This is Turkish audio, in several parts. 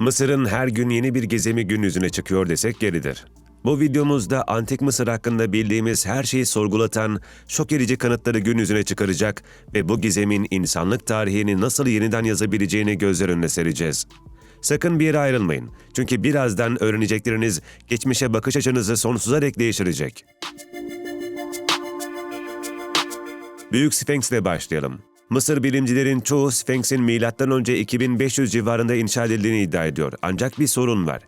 Mısır'ın her gün yeni bir gizemi gün yüzüne çıkıyor desek yeridir. Bu videomuzda Antik Mısır hakkında bildiğimiz her şeyi sorgulatan, şok edici kanıtları gün yüzüne çıkaracak ve bu gizemin insanlık tarihini nasıl yeniden yazabileceğini gözler önüne sereceğiz. Sakın bir yere ayrılmayın. Çünkü birazdan öğrenecekleriniz geçmişe bakış açınızı sonsuza dek değiştirecek. Büyük Sphinx ile başlayalım. Mısır bilimcilerin çoğu Sphinx'in M.Ö. 2500 civarında inşa edildiğini iddia ediyor. Ancak bir sorun var.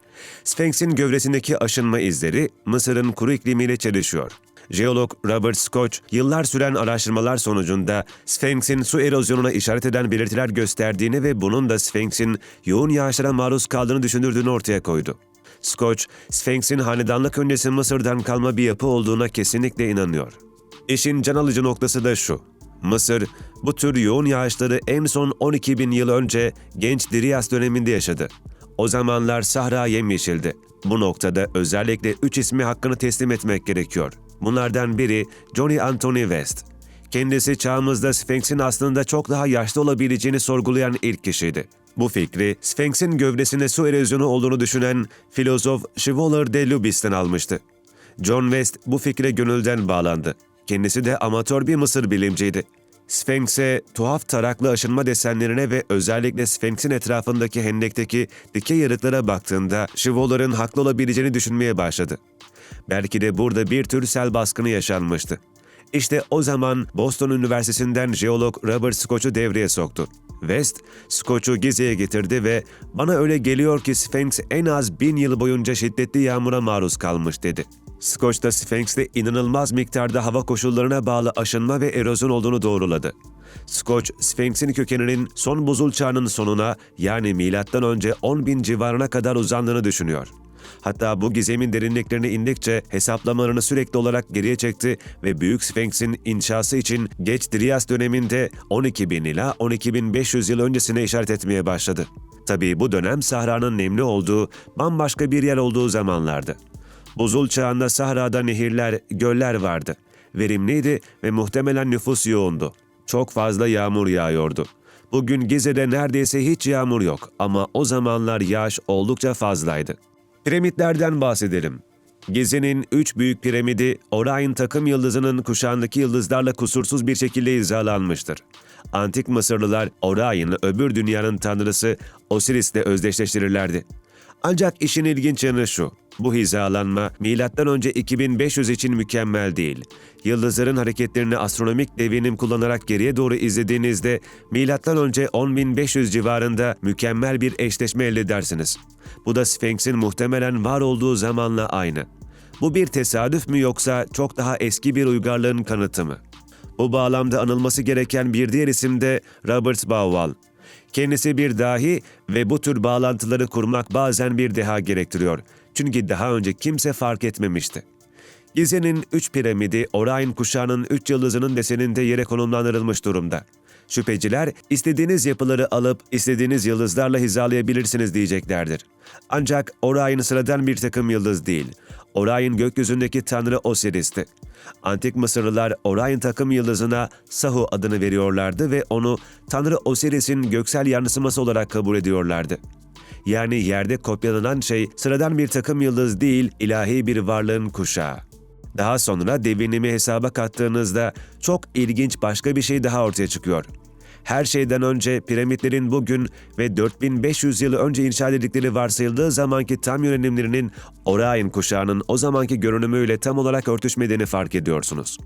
Sphinx'in gövdesindeki aşınma izleri Mısır'ın kuru iklimiyle çelişiyor. Jeolog Robert Scotch, yıllar süren araştırmalar sonucunda Sphinx'in su erozyonuna işaret eden belirtiler gösterdiğini ve bunun da Sphinx'in yoğun yağışlara maruz kaldığını düşündürdüğünü ortaya koydu. Scotch, Sphinx'in hanedanlık öncesi Mısır'dan kalma bir yapı olduğuna kesinlikle inanıyor. İşin can alıcı noktası da şu. Mısır, bu tür yoğun yağışları en son 12 bin yıl önce genç Dirias döneminde yaşadı. O zamanlar Sahra yemyeşildi. Bu noktada özellikle üç ismi hakkını teslim etmek gerekiyor. Bunlardan biri Johnny Anthony West. Kendisi çağımızda Sphinx'in aslında çok daha yaşlı olabileceğini sorgulayan ilk kişiydi. Bu fikri Sphinx'in gövdesinde su erozyonu olduğunu düşünen filozof Chevalier de Lubis'ten almıştı. John West bu fikre gönülden bağlandı. Kendisi de amatör bir Mısır bilimciydi. Sphinx'e, tuhaf taraklı aşınma desenlerine ve özellikle Sphinx'in etrafındaki hendekteki dikey yarıklara baktığında Şivolar'ın haklı olabileceğini düşünmeye başladı. Belki de burada bir tür sel baskını yaşanmıştı. İşte o zaman Boston Üniversitesi'nden jeolog Robert Scotch'u devreye soktu. West, Scotch'u Gize'ye getirdi ve bana öyle geliyor ki Sphinx en az bin yıl boyunca şiddetli yağmura maruz kalmış dedi. Da Sphinx'te inanılmaz miktarda hava koşullarına bağlı aşınma ve erozyon olduğunu doğruladı. Scotch, Sphinx'in kökeninin son buzul çağının sonuna yani milattan önce 10 bin civarına kadar uzandığını düşünüyor. Hatta bu gizemin derinliklerine indikçe hesaplamalarını sürekli olarak geriye çekti ve Büyük Sphinx'in inşası için geç Drias döneminde 12.000 ila 12.500 yıl öncesine işaret etmeye başladı. Tabii bu dönem Sahra'nın nemli olduğu, bambaşka bir yer olduğu zamanlardı. Buzul çağında Sahra'da nehirler, göller vardı. Verimliydi ve muhtemelen nüfus yoğundu. Çok fazla yağmur yağıyordu. Bugün Gize'de neredeyse hiç yağmur yok ama o zamanlar yağış oldukça fazlaydı. Piramitlerden bahsedelim. Gize'nin üç büyük piramidi Orion takım yıldızının kuşağındaki yıldızlarla kusursuz bir şekilde hizalanmıştır. Antik Mısırlılar Orion'la öbür dünyanın tanrısı Osiris'le özdeşleştirirlerdi. Ancak işin ilginç yanı şu. Bu hizalanma M.Ö. 2500 için mükemmel değil. Yıldızların hareketlerini astronomik devinim kullanarak geriye doğru izlediğinizde M.Ö. 10.500 civarında mükemmel bir eşleşme elde edersiniz. Bu da Sphinx'in muhtemelen var olduğu zamanla aynı. Bu bir tesadüf mü yoksa çok daha eski bir uygarlığın kanıtı mı? Bu bağlamda anılması gereken bir diğer isim de Robert Bauval. Kendisi bir dahi ve bu tür bağlantıları kurmak bazen bir deha gerektiriyor. Çünkü daha önce kimse fark etmemişti. Gize'nin üç piramidi Orion kuşağının üç yıldızının deseninde yere konumlandırılmış durumda. Şüpheciler istediğiniz yapıları alıp istediğiniz yıldızlarla hizalayabilirsiniz diyeceklerdir. Ancak Orion sıradan bir takım yıldız değil. Orion gökyüzündeki tanrı Osiris'ti. Antik Mısırlılar Orion takım yıldızına Sahu adını veriyorlardı ve onu tanrı Osiris'in göksel yansıması olarak kabul ediyorlardı. Yani yerde kopyalanan şey sıradan bir takım yıldız değil, ilahi bir varlığın kuşağı. Daha sonra devinimi hesaba kattığınızda çok ilginç başka bir şey daha ortaya çıkıyor. Her şeyden önce piramitlerin bugün ve 4500 yıl önce inşa edildikleri varsayıldığı zamanki tam yönelimlerinin Orion kuşağının o zamanki görünümüyle tam olarak örtüşmediğini fark ediyorsunuz.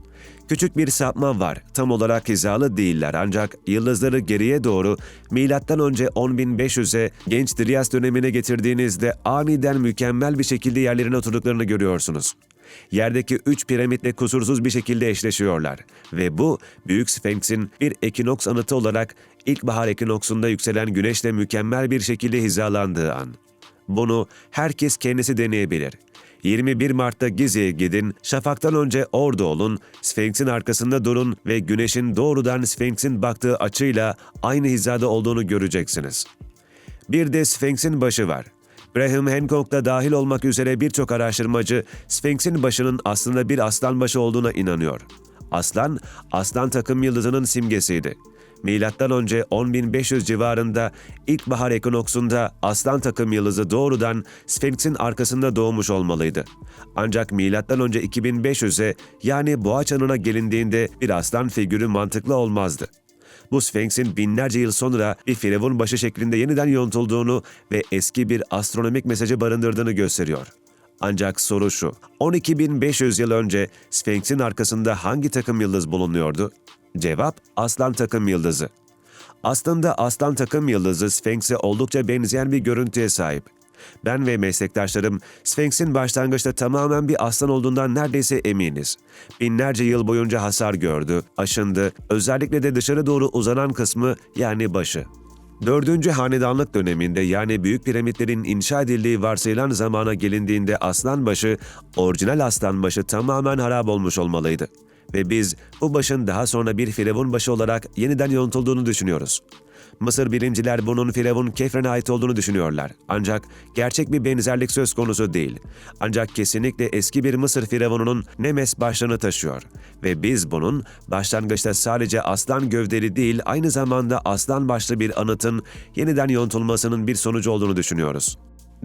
Küçük bir sapma var. Tam olarak hizalı değiller ancak yıldızları geriye doğru önce 10.500'e genç Drias dönemine getirdiğinizde aniden mükemmel bir şekilde yerlerine oturduklarını görüyorsunuz. Yerdeki üç piramitle kusursuz bir şekilde eşleşiyorlar ve bu Büyük Sphinx'in bir ekinoks anıtı olarak ilkbahar ekinoksunda yükselen güneşle mükemmel bir şekilde hizalandığı an. Bunu herkes kendisi deneyebilir. 21 Mart'ta Gize'ye gidin, şafaktan önce orada olun, Sphinx'in arkasında durun ve güneşin doğrudan Sphinx'in baktığı açıyla aynı hizada olduğunu göreceksiniz. Bir de Sphinx'in başı var. Graham Hancock da dahil olmak üzere birçok araştırmacı Sphinx'in başının aslında bir aslan başı olduğuna inanıyor. Aslan, aslan takım yıldızının simgesiydi. Milattan önce 10.500 civarında ilkbahar ekinoksunda aslan takım yıldızı doğrudan Sphinx'in arkasında doğmuş olmalıydı. Ancak milattan önce 2500'e yani boğa çanına gelindiğinde bir aslan figürü mantıklı olmazdı. Bu Sphinx'in binlerce yıl sonra bir firavun başı şeklinde yeniden yontulduğunu ve eski bir astronomik mesajı barındırdığını gösteriyor. Ancak soru şu, 12.500 yıl önce Sphinx'in arkasında hangi takım yıldız bulunuyordu? Cevap, aslan takım yıldızı. Aslında aslan takım yıldızı Sphinx'e oldukça benzeyen bir görüntüye sahip. Ben ve meslektaşlarım Sphinx'in başlangıçta tamamen bir aslan olduğundan neredeyse eminiz. Binlerce yıl boyunca hasar gördü, aşındı, özellikle de dışarı doğru uzanan kısmı yani başı. Dördüncü hanedanlık döneminde yani büyük piramitlerin inşa edildiği varsayılan zamana gelindiğinde aslanbaşı, orijinal aslanbaşı tamamen harap olmuş olmalıydı. Ve biz bu başın daha sonra bir firavun başı olarak yeniden yontulduğunu düşünüyoruz. Mısır bilimciler bunun Firavun Kefren'e ait olduğunu düşünüyorlar. Ancak gerçek bir benzerlik söz konusu değil. Ancak kesinlikle eski bir Mısır Firavununun Nemes başlığını taşıyor. Ve biz bunun başlangıçta sadece aslan gövdeli değil aynı zamanda aslan başlı bir anıtın yeniden yontulmasının bir sonucu olduğunu düşünüyoruz.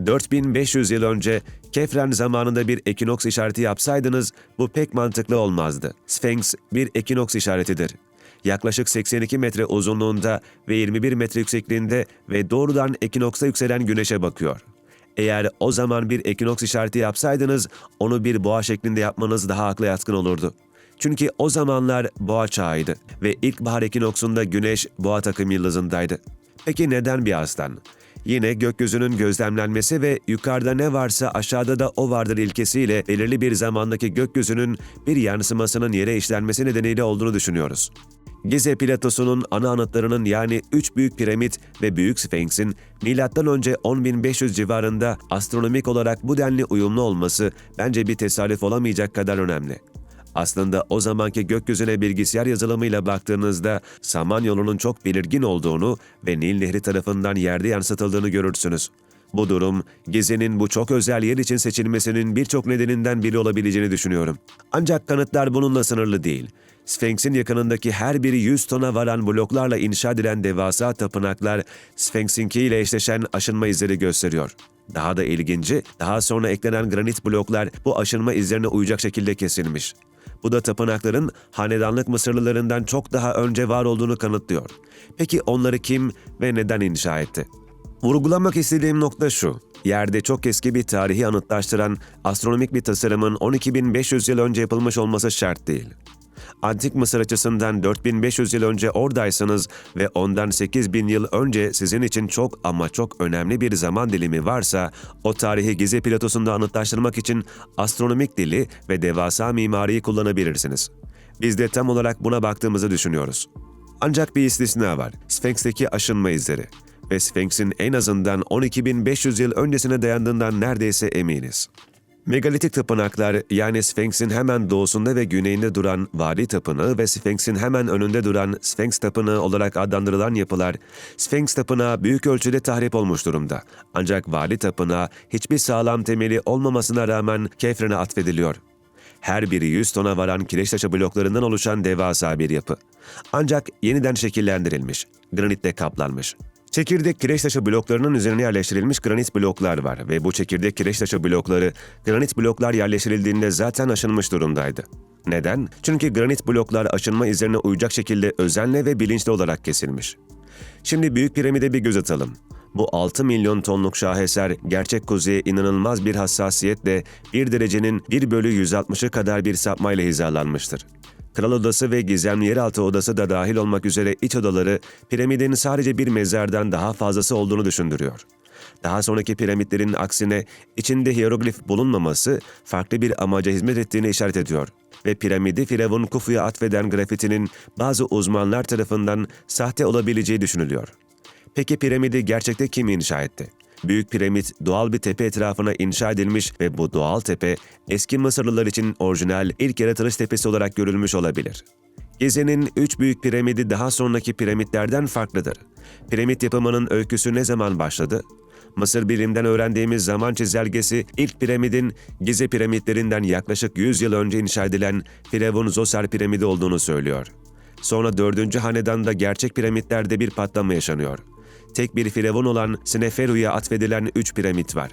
4500 yıl önce Kefren zamanında bir ekinoks işareti yapsaydınız bu pek mantıklı olmazdı. Sphinx bir ekinoks işaretidir yaklaşık 82 metre uzunluğunda ve 21 metre yüksekliğinde ve doğrudan ekinoksa yükselen güneşe bakıyor. Eğer o zaman bir ekinoks işareti yapsaydınız, onu bir boğa şeklinde yapmanız daha akla yatkın olurdu. Çünkü o zamanlar boğa çağıydı ve ilkbahar ekinoksunda güneş boğa takım yıldızındaydı. Peki neden bir aslan? Yine gökyüzünün gözlemlenmesi ve yukarıda ne varsa aşağıda da o vardır ilkesiyle belirli bir zamandaki gökyüzünün bir yansımasının yere işlenmesi nedeniyle olduğunu düşünüyoruz. Gize platosunun ana anıtlarının yani 3 büyük piramit ve büyük Sphinx'in M.Ö. 10.500 civarında astronomik olarak bu denli uyumlu olması bence bir tesadüf olamayacak kadar önemli. Aslında o zamanki gökyüzüne bilgisayar yazılımıyla baktığınızda Samanyolu'nun çok belirgin olduğunu ve Nil Nehri tarafından yerde yansıtıldığını görürsünüz. Bu durum, Gize'nin bu çok özel yer için seçilmesinin birçok nedeninden biri olabileceğini düşünüyorum. Ancak kanıtlar bununla sınırlı değil. Sphinx'in yakınındaki her biri 100 tona varan bloklarla inşa edilen devasa tapınaklar, Sphinx'inki ile eşleşen aşınma izleri gösteriyor. Daha da ilginci, daha sonra eklenen granit bloklar bu aşınma izlerine uyacak şekilde kesilmiş. Bu da tapınakların hanedanlık Mısırlılarından çok daha önce var olduğunu kanıtlıyor. Peki onları kim ve neden inşa etti? Vurgulamak istediğim nokta şu. Yerde çok eski bir tarihi anıtlaştıran astronomik bir tasarımın 12.500 yıl önce yapılmış olması şart değil. Antik Mısır açısından 4500 yıl önce oradaysanız ve ondan 8000 yıl önce sizin için çok ama çok önemli bir zaman dilimi varsa, o tarihi Gize platosunda anıtlaştırmak için astronomik dili ve devasa mimariyi kullanabilirsiniz. Biz de tam olarak buna baktığımızı düşünüyoruz. Ancak bir istisna var. Sphinx'teki aşınma izleri ve Sphinx'in en azından 12.500 yıl öncesine dayandığından neredeyse eminiz. Megalitik tapınaklar yani Sphinx'in hemen doğusunda ve güneyinde duran Vadi Tapınağı ve Sphinx'in hemen önünde duran Sphinx Tapınağı olarak adlandırılan yapılar, Sphinx Tapınağı büyük ölçüde tahrip olmuş durumda. Ancak Vadi Tapınağı hiçbir sağlam temeli olmamasına rağmen Kefren'e atfediliyor. Her biri 100 tona varan kireç taşı bloklarından oluşan devasa bir yapı. Ancak yeniden şekillendirilmiş, granitle kaplanmış. Çekirdek kireç taşı bloklarının üzerine yerleştirilmiş granit bloklar var ve bu çekirdek kireç taşı blokları granit bloklar yerleştirildiğinde zaten aşınmış durumdaydı. Neden? Çünkü granit bloklar aşınma izlerine uyacak şekilde özenle ve bilinçli olarak kesilmiş. Şimdi Büyük Piramide bir göz atalım. Bu 6 milyon tonluk şaheser gerçek kuzeye inanılmaz bir hassasiyetle 1 derecenin 1 bölü 160'ı kadar bir sapmayla hizalanmıştır. Kral Odası ve gizemli yeraltı odası da dahil olmak üzere iç odaları piramidin sadece bir mezardan daha fazlası olduğunu düşündürüyor. Daha sonraki piramitlerin aksine içinde hieroglif bulunmaması farklı bir amaca hizmet ettiğini işaret ediyor ve piramidi Firavun Kufu'ya atfeden grafitinin bazı uzmanlar tarafından sahte olabileceği düşünülüyor. Peki piramidi gerçekte kim inşa etti? Büyük piramit doğal bir tepe etrafına inşa edilmiş ve bu doğal tepe eski Mısırlılar için orijinal ilk yaratılış tepesi olarak görülmüş olabilir. Gize'nin üç büyük piramidi daha sonraki piramitlerden farklıdır. Piramit yapımının öyküsü ne zaman başladı? Mısır bilimden öğrendiğimiz zaman çizelgesi ilk piramidin Gize piramitlerinden yaklaşık 100 yıl önce inşa edilen Firavun Zoser piramidi olduğunu söylüyor. Sonra 4. hanedanda gerçek piramitlerde bir patlama yaşanıyor. Tek bir firavun olan Sneferu'ya atfedilen 3 piramit var.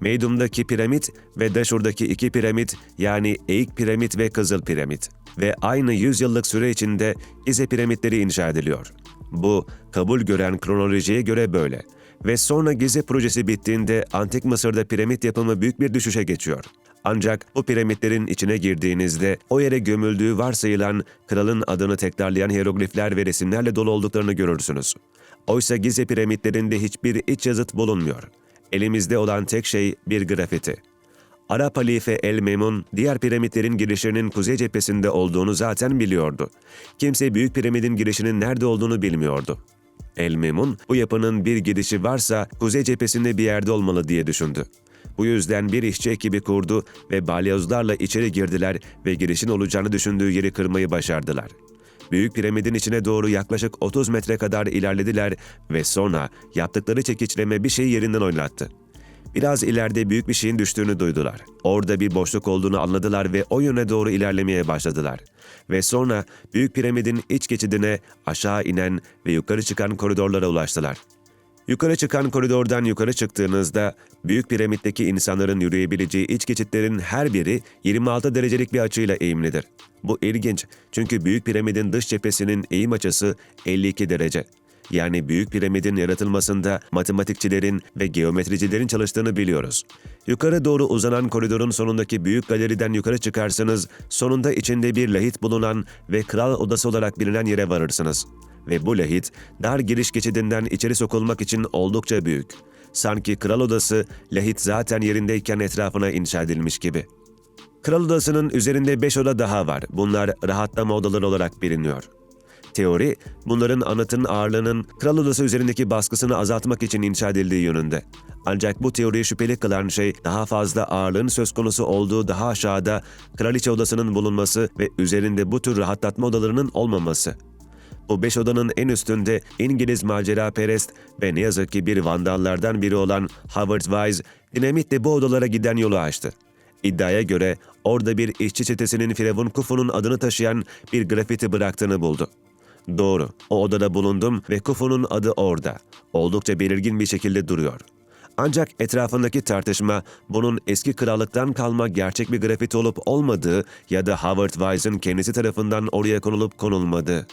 Meydum'daki piramit ve Daşur'daki iki piramit yani Eğik piramit ve Kızıl piramit ve aynı yüzyıllık süre içinde Gize piramitleri inşa ediliyor. Bu kabul gören kronolojiye göre böyle. Ve sonra Gize projesi bittiğinde Antik Mısır'da piramit yapımı büyük bir düşüşe geçiyor. Ancak bu piramitlerin içine girdiğinizde o yere gömüldüğü varsayılan kralın adını tekrarlayan hieroglifler ve resimlerle dolu olduklarını görürsünüz. Oysa Gize piramitlerinde hiçbir iç yazıt bulunmuyor. Elimizde olan tek şey bir grafiti. Arap halife El Memun, diğer piramitlerin girişlerinin kuzey cephesinde olduğunu zaten biliyordu. Kimse büyük piramidin girişinin nerede olduğunu bilmiyordu. El Memun, bu yapının bir girişi varsa kuzey cephesinde bir yerde olmalı diye düşündü. Bu yüzden bir işçi ekibi kurdu ve balyozlarla içeri girdiler ve girişin olacağını düşündüğü yeri kırmayı başardılar. Büyük piramidin içine doğru yaklaşık 30 metre kadar ilerlediler ve sonra yaptıkları çekiçleme bir şeyi yerinden oynattı. Biraz ileride büyük bir şeyin düştüğünü duydular. Orada bir boşluk olduğunu anladılar ve o yöne doğru ilerlemeye başladılar. Ve sonra büyük piramidin iç geçidine aşağı inen ve yukarı çıkan koridorlara ulaştılar. Yukarı çıkan koridordan yukarı çıktığınızda büyük piramitteki insanların yürüyebileceği iç geçitlerin her biri 26 derecelik bir açıyla eğimlidir. Bu ilginç çünkü büyük piramidin dış cephesinin eğim açısı 52 derece. Yani büyük piramidin yaratılmasında matematikçilerin ve geometricilerin çalıştığını biliyoruz. Yukarı doğru uzanan koridorun sonundaki büyük galeriden yukarı çıkarsanız sonunda içinde bir lahit bulunan ve kral odası olarak bilinen yere varırsınız. Ve bu lahit dar giriş geçidinden içeri sokulmak için oldukça büyük. Sanki kral odası lahit zaten yerindeyken etrafına inşa edilmiş gibi. Kral odasının üzerinde beş oda daha var. Bunlar rahatlama odaları olarak biliniyor. Teori, bunların anıtın ağırlığının kral odası üzerindeki baskısını azaltmak için inşa edildiği yönünde. Ancak bu teoriyi şüpheli kılan şey daha fazla ağırlığın söz konusu olduğu daha aşağıda kraliçe odasının bulunması ve üzerinde bu tür rahatlatma odalarının olmaması. Bu beş odanın en üstünde İngiliz macera perest ve ne yazık ki bir vandallardan biri olan Howard Wise dinamitle bu odalara giden yolu açtı. İddiaya göre orada bir işçi çetesinin Firavun Kufu'nun adını taşıyan bir grafiti bıraktığını buldu. Doğru, o odada bulundum ve Kufu'nun adı orada. Oldukça belirgin bir şekilde duruyor. Ancak etrafındaki tartışma bunun eski krallıktan kalma gerçek bir grafiti olup olmadığı ya da Howard Wise'ın kendisi tarafından oraya konulup konulmadığı.